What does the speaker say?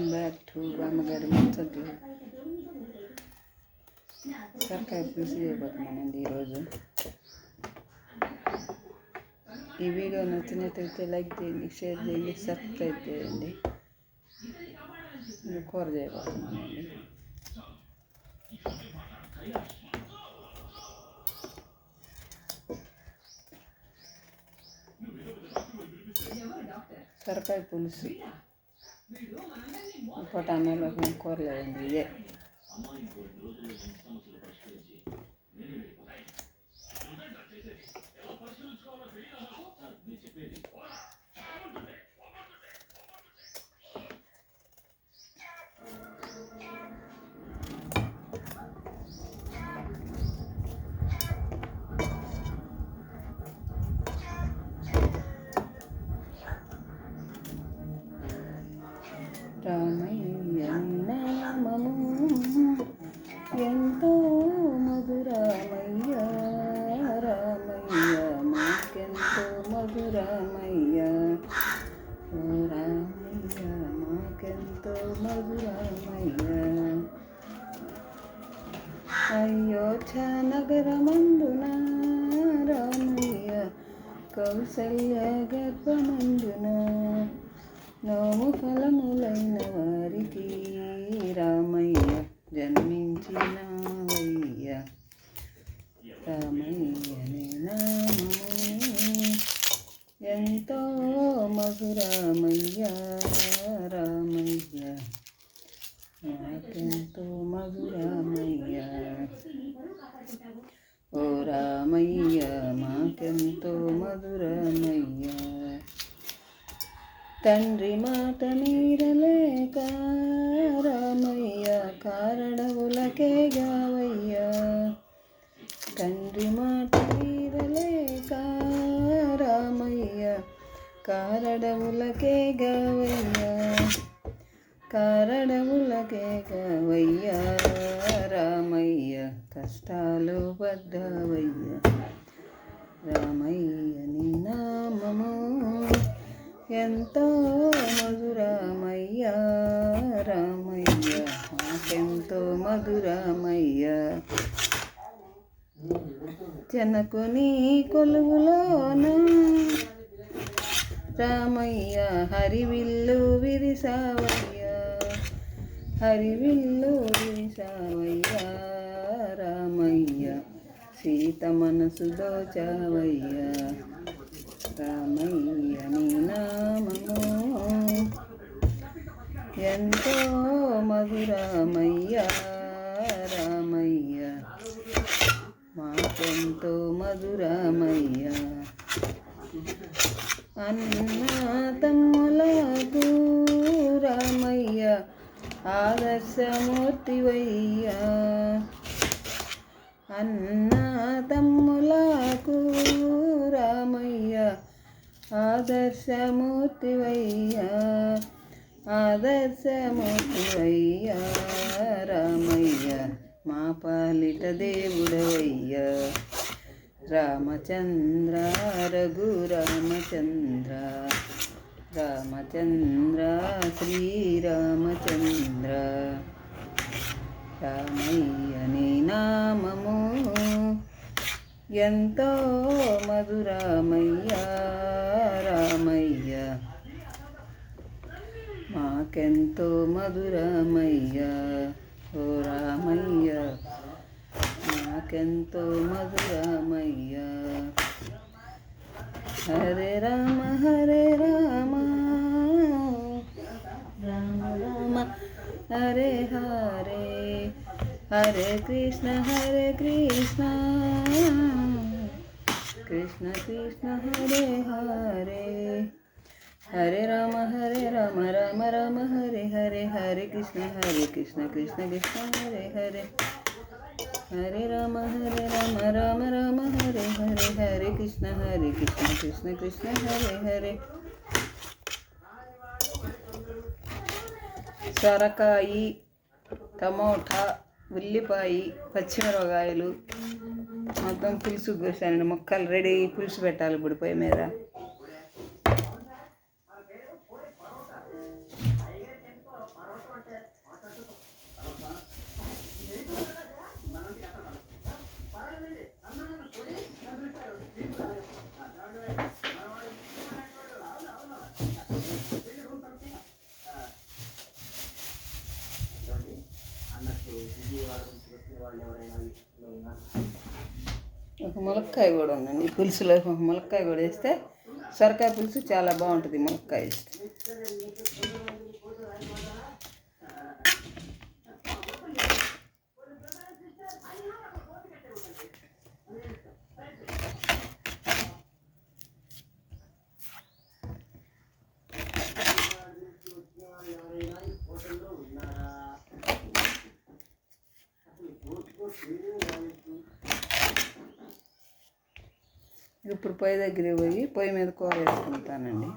Welcome back to బామ్మగారి ముచ్చట్లు సర్కాయ పులుసు చేయబోతున్నానండి ఈరోజు ఈ వీడియో నచ్చినట్టయితే లైక్ చేయండి షేర్ చేయండి సబ్స్క్రైబ్ చేయండి నేను కూర చేయబోతున్నానండి సొరకాయ పులుసు పొటానాలో కూర లేదండి ఇదే ఎంతో మధురామయ్య రామయ్య మాకెంతో మధురామయ్య. రామయ్య మాకెంతో మధురామయ్య. అయోధ్య నగరమందున రామయ్య కౌసల్య గర్భమందున నోము ఫలములైన వారికి రామయ్య జన్మించినవయ్య రామయ్యని నామము ఎంతో మధురామయ్య రామయ్య. నాకెంతో మధురామయ్య ఓ రామయ్య మాకెంతో మధురమయ్య తండ్రి మాట మీరలేక రామయ్య కారణములకే గావయ్య. తండ్రి మాట కారడవులకే గవయ్యా కారడవులకే గవయ్యా రామయ్య కష్టాలు పడ్డావయ్య రామయ్య నీ నామము ఎంతో మధురామయ్య రామయ్య మాకెంతో మధురామయ్య. జనకుని కొలువులోనా రామయ్య హరివిల్లు విరిసావయ్య. హరివిల్లు విరిసావయ్య రామయ్య. సీత మనసు దోచావయ్య. రామయ్య నీ నామము ఎంతో మధురామయ్య రామయ్య మాకెంతో మధురామయ్య అన్నతమ్ములకు రామయ్య ఆదర్శమూర్తివయ్యా. అన్నతమ్ములకు రామయ్య ఆదర్శమూర్తివయ్యా. ఆదర్శమూర్తివయ్యా రామయ్య మా పాలిట దేవుడవయ్య. రామచంద్ర రఘురామచంద్ర. రామచంద్ర రామచంద్ర శ్రీరామచంద్ర. రామయ్యని నామము. ఎంతో మధురామయ్య రామయ్య మాకెంతో మధురామయ్య ఓ రామయ్య. మాకెంతో మధురామయ్య హరే రామ హరే రామ రామ రామ హరే హరే హరే కృష్ణ హరే కృష్ణ కృష్ణ కృష్ణ హరే హరే హరే రామ హరే రామ రామ రామ హరే హరే హరే కృష్ణ హరే కృష్ణ కృష్ణ కృష్ణ హరే హరే హరే రామ హరే రామ రామ రామ హరే హరే హరే కృష్ణ హరే కృష్ణ కృష్ణ కృష్ణ హరే హరే. సొరకాయి టమోటా ఉల్లిపాయ పచ్చిమిరపకాయలు మొత్తం పులుసు కోసానండి. మొక్కలు రెడీ పులుసు పెట్టాలి ఇప్పుడు పొయ్యి మీద. ములక్కాయ కూడా ఉందండి. ఈ పులుసులో ఒక ములక్కాయ కూడా వేస్తే సొరకాయ పులుసు చాలా బాగుంటుంది ములక్కాయ వేస్తే. ఇప్పుడు పొయ్యి దగ్గరికి పోయి పొయ్యి మీద కూర వేసుకుంటానండి.